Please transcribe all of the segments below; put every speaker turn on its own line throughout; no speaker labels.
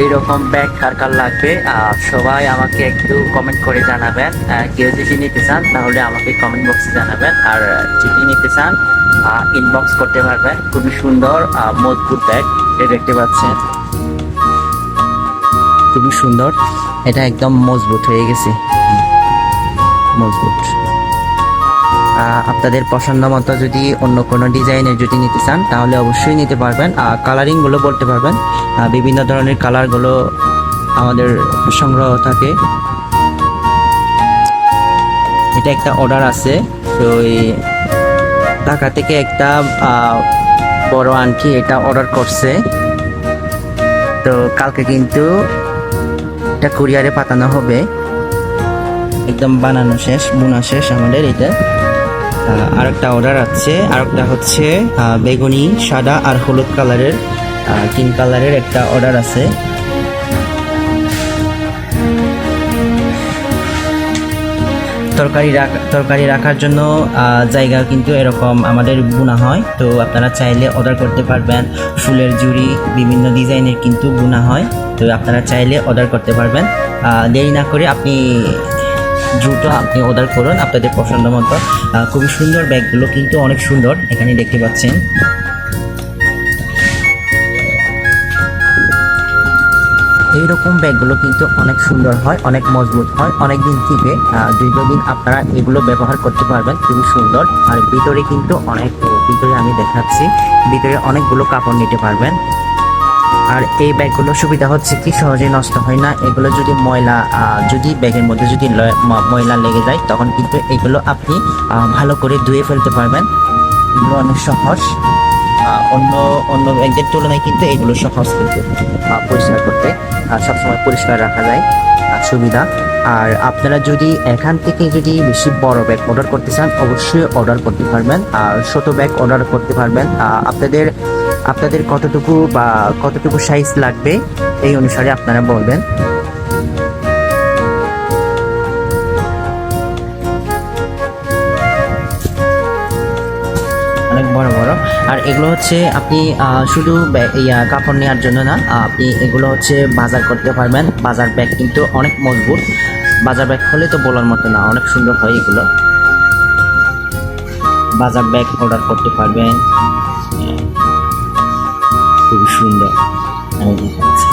এইরকম ব্যাগ কার কার লাগবে সবাই আমাকে একটু কমেন্ট করে জানাবেন কেউ যদি নিতে চান, তাহলে আমাকে কমেন্ট বক্সে জানাবেন, আর যদি নিতে চান ইনবক্স করতে পারবেন। খুবই সুন্দর মজবুত ব্যাগ এটা দেখতে পাচ্ছেন। খুবই সুন্দর, এটা একদম মজবুত হয়ে গেছে। মজবুত। আপনাদের পছন্দ মতো যদি অন্য কোনো ডিজাইনের যদি নিতে চান, তাহলে অবশ্যই নিতে পারবেন। আর কালারিংগুলো বলতে পারবেন। বিভিন্ন ধরনের কালারগুলো আমাদের সংগ্রহ থাকে। এটা একটা অর্ডার আছে। তো এই ঢাকা থেকে একটা বড় আন্টি এটা অর্ডার করছে। তো কালকে কিন্তু এটা কুরিয়ারে পাঠানো হবে। একদম বানানো শেষ, বোনা শেষ আমাদের এটা। আর একটা অর্ডার আছে। আর একটা হচ্ছে বেগুনি, সাদা আর হলুদ কালারের তিন কালারের একটা অর্ডার আছে। তরকারি রাখ তরকারি রাখার জন্য জায়গা কিন্তু এরকম আমাদের বোনা হয়। তো আপনারা চাইলে অর্ডার করতে পারবেন। ফুলের জুড়ি বিভিন্ন ডিজাইনের কিন্তু বোনা হয়। তো আপনারা চাইলে অর্ডার করতে পারবেন। দেরি না করে আপনি দ্রুত আপনি অর্ডার করুন। আপনাদের পছন্দ মতো খুবই সুন্দর ব্যাগগুলো কিন্তু অনেক সুন্দর। এখানে দেখতে পাচ্ছেন। এইরকম ব্যাগগুলো কিন্তু অনেক সুন্দর হয় অনেক মজবুত হয় অনেক দিন আহ, দীর্ঘদিন আপনারা এগুলো ব্যবহার করতে পারবেন। খুবই সুন্দর। আর ভিতরে কিন্তু অনেক ভিতরে আমি দেখাচ্ছি ভিতরে অনেকগুলো কাপড় নিতে পারবেন। আর এই ব্যাগগুলো সুবিধা হচ্ছে কি, সহজে নষ্ট হয় না। এগুলো যদি ময়লা যদি ব্যাগের মধ্যে যদি ময়লা লেগে যায়, তখন কিন্তু এগুলো আপনি ভালো করে ধুয়ে ফেলতে পারবেন। এগুলো অনেক সহজ। অন্য অন্য ব্যাগের তুলনায় কিন্তু এগুলো সহজ কিন্তু পরিষ্কার করতে সবসময় পরিষ্কার রাখা যায়। সুবিধা আর আপনারা যদি এখান থেকে যদি বেশি বড় ব্যাগ অর্ডার করতে চান, অবশ্যই অর্ডার করতে পারবেন। আর ছোট ব্যাগ অর্ডার করতে পারবেন। আপনাদের আপনাদের কতটুকু বা কতটুকু সাইজ লাগবে, এই অনুসারে আপনারা বলবেন। অনেক বড় বড়। আর এগুলো হচ্ছে আপনি শুধু ইয়া, কাপড় নেওয়ার জন্য না আপনি এগুলো হচ্ছে বাজার করতে পারবেন। বাজার ব্যাগ কিন্তু অনেক মজবুত। বাজার ব্যাগ হলে তো বলার মতো না, অনেক সুন্দর হয় এগুলো। বাজার ব্যাগ অর্ডার করতে পারবেন। খুবই সুন্দর। আমি দেখাচ্ছি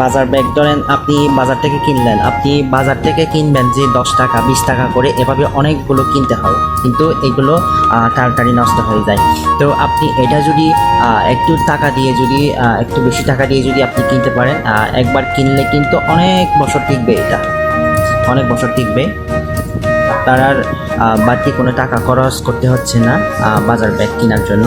বাজার ব্যাগ ধরেন, আপনি বাজার থেকে কিনলেন, আপনি বাজার থেকে কিনবেন যে দশ টাকা, বিশ টাকা করে, এভাবে অনেকগুলো কিনতে হয়। কিন্তু এগুলো তাড়াতাড়ি নষ্ট হয়ে যায়। তো আপনি এটা যদি একটু টাকা দিয়ে যদি একটু বেশি টাকা দিয়ে যদি আপনি কিনতে পারেন একবার কিনলে কিন্তু অনেক বছর টিকবে এটা। অনেক বছর টিকবে। আপনার আর বাড়তি কোনো টাকা খরচ করতে হচ্ছে না বাজার ব্যাগ কেনার জন্য।